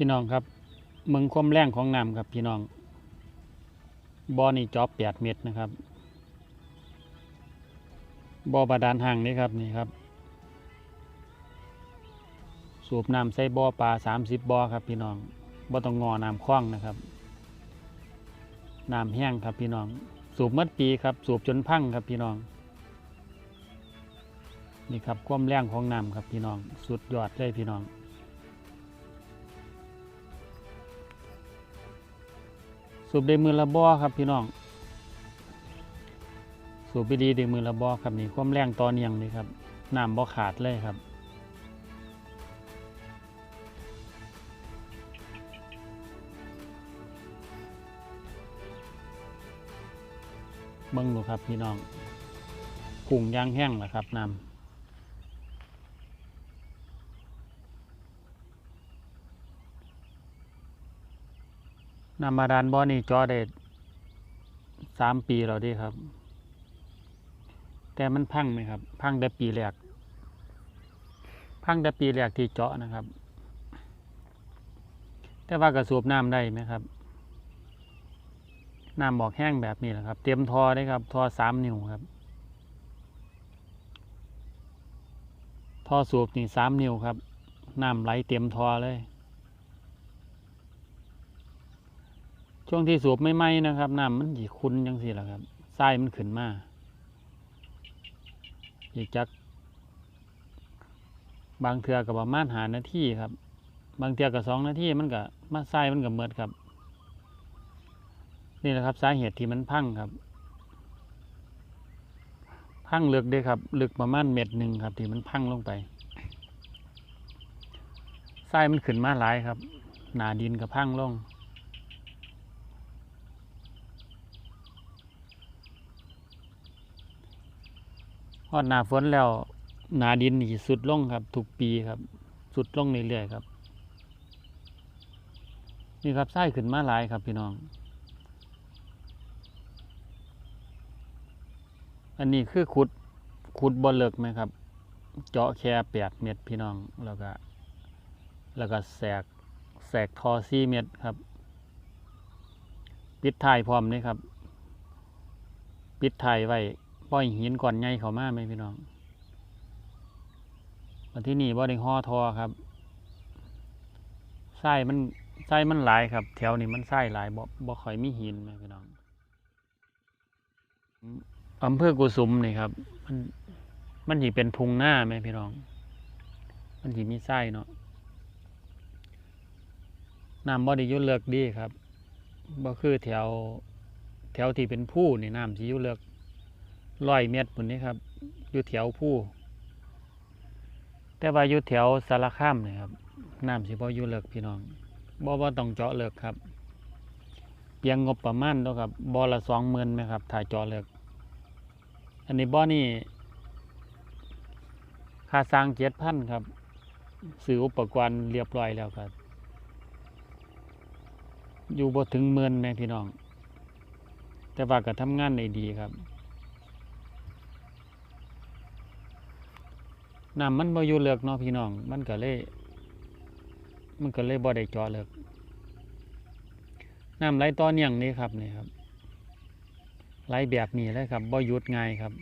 พี่น้องครับมืองความแรงของน้ำครับพี่น้องบ่อนี่จอบแปดเมตรนะครับบ่อบาดาลห่างนี่ครับนี่ครับ สูบน้ำใส่บ่อปลาสามสิบบ่อครับ พี่น้องบ่ต้องงอน้ำคว้างนะครับน้ำแห้งครับพี่น้อง สูบเมื่อปีครับ สูบจนพังครับพี่น้องนี่ครับความแรงของน้ำครับพี่น้อง สุดยอดเลยพี่น้อง สูบได้มือละบ่อครับพี่น้อง สูบไปดีได้มือละบ่อครับนี่ความแรงต่อเนียงนี่ครับน้ำบ่ขาดเลยครับเบิ่งดูครับพี่น้องกุ้งย่างแห้งแหละครับน้ำ น้ำบาดาลบ่อนี่จอได้สามปีแล้วดิครับ แต่มันพังไหมครับ พังแต่ปีแรก พังแต่ปีแรกที่เจาะนะครับ แต่ว่ากระสูบน้ำได้ไหมครับน้ำบอกแห้งแบบนี้แหละครับ เตรียมทอได้ครับ ทอสามนิ้วครับ ทอสูบนี่สามนิ้วครับ น้ำไหลเตรียมทอเลย ช่วงที่สูบไม่ไหมนะครับน้ำมันหยีคุณจังสิแหละครับทรายมันขึ้นมาอีกจัก บางเทือกับประมาณหานาทีครับ บางเทือกับสองนาทีมันก็มาทรายมันก็เมิดครับ นี่แหละครับสาเหตุที่มันพังครับพังลึกเด้ครับ ลึกประมาณเม็ดหนึ่งครับ ที่มันพังลงไปทรายมันขึ้นมาหลายครับ หนาดินกับพังลง พอดหนาฝนแล้วหนาดินนี่สุดลงครับ ทุกปีครับ สุดลงเรื่อยๆครับ นี่ครับทรายขึ้นมาหลายครับพี่น้อง อันนี้คือขุดขุดบ่เลิกไหมครับ เจาะแค่แปดเม็ดพี่น้องแล้วก็ แล้วก็แสกแสกทอสี่เม็ดครับ ปิดท้ายพร้อมนี่ครับ ปิดท้ายไว้ ปล่อยหินก่อนใหญ่เข้ามาไหมพี่น้องมาที่นี่บ่ได้ห่อทอครับไส้มันไส้มันหลายครับ แถวนี้มันไส้หลายบ่บ่ค่อยมีหินไหมพี่น้องอำเภอกุสุมนี่ครับ มันมันสิเป็นทุ่งหน้าไหมพี่น้อง มันสิมีไส้เนาะน้ำบ่ได้ยุ่เลิกดีครับบ่คือแถว แถวที่เป็นผู้นี่น้ำสิยุ่เลิก ร้อยเมตรปุ่นนี้ครับ อยู่แถวผู้ แต่ว่าอยู่แถวสารคามนี่ครับน้ำสิบ่อยู่เลิกพี่น้องบ่บ่ต้องเจาะเลิกครับเพียงงบประมาณเนาะครับบ่อละสองหมื่นไหมครับถ้ายเจาะเลิก อันนี้บ่อนี่ค่าสร้างเจ็ดพันครับซื้ออุปกรณ์เรียบร้อยแล้วครับ อยู่บ่ถึงหมื่นแม่พี่น้อง แต่ว่าก็ทำงานได้ดีครับ น้ำมันบ่อยู่เลือกเนาะพี่น้อง มันก็เลย มันก็เลยบ่ได้จอเลือกน้ำไหลต่อเนื่องนี่ครับนี่ครับไหลแบบนี้เลยครับบ่หยุดง่ายครับ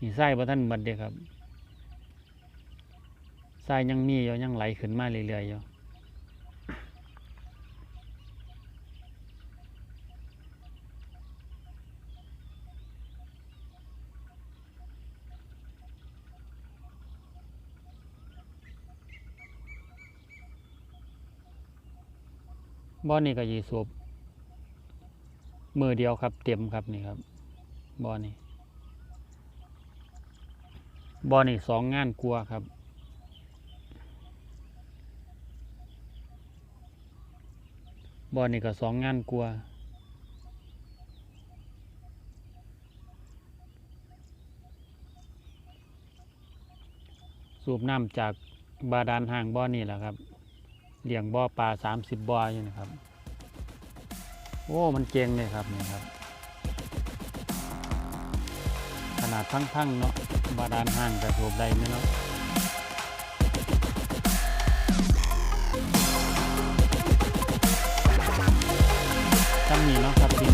นี่ไส้บ่ท่านหมดเด้ครับไส้ยังมีอยู่ยังไหลขึ้นมาเรื่อยๆอยู่ บ่อนี่ก็ยีสูบมือเดียวครับ เต็มครับนี่ครับบ่อนี่บ่อนี่สองงานกลัวครับบ่อนี่ก็สองงานกลัวสูบน้ำจากบาดาลห่างบ่อนี่แหละครับ เลี้ยงบ่อปลาสามสิบบ่ออยู่นะครับ โอ้ มันเก่งเลยครับนี่ครับ ขนาดทั้งๆเนาะบาดานห่างกับโถบใดไม่เนาะตั้งนี้เนาะครับดิน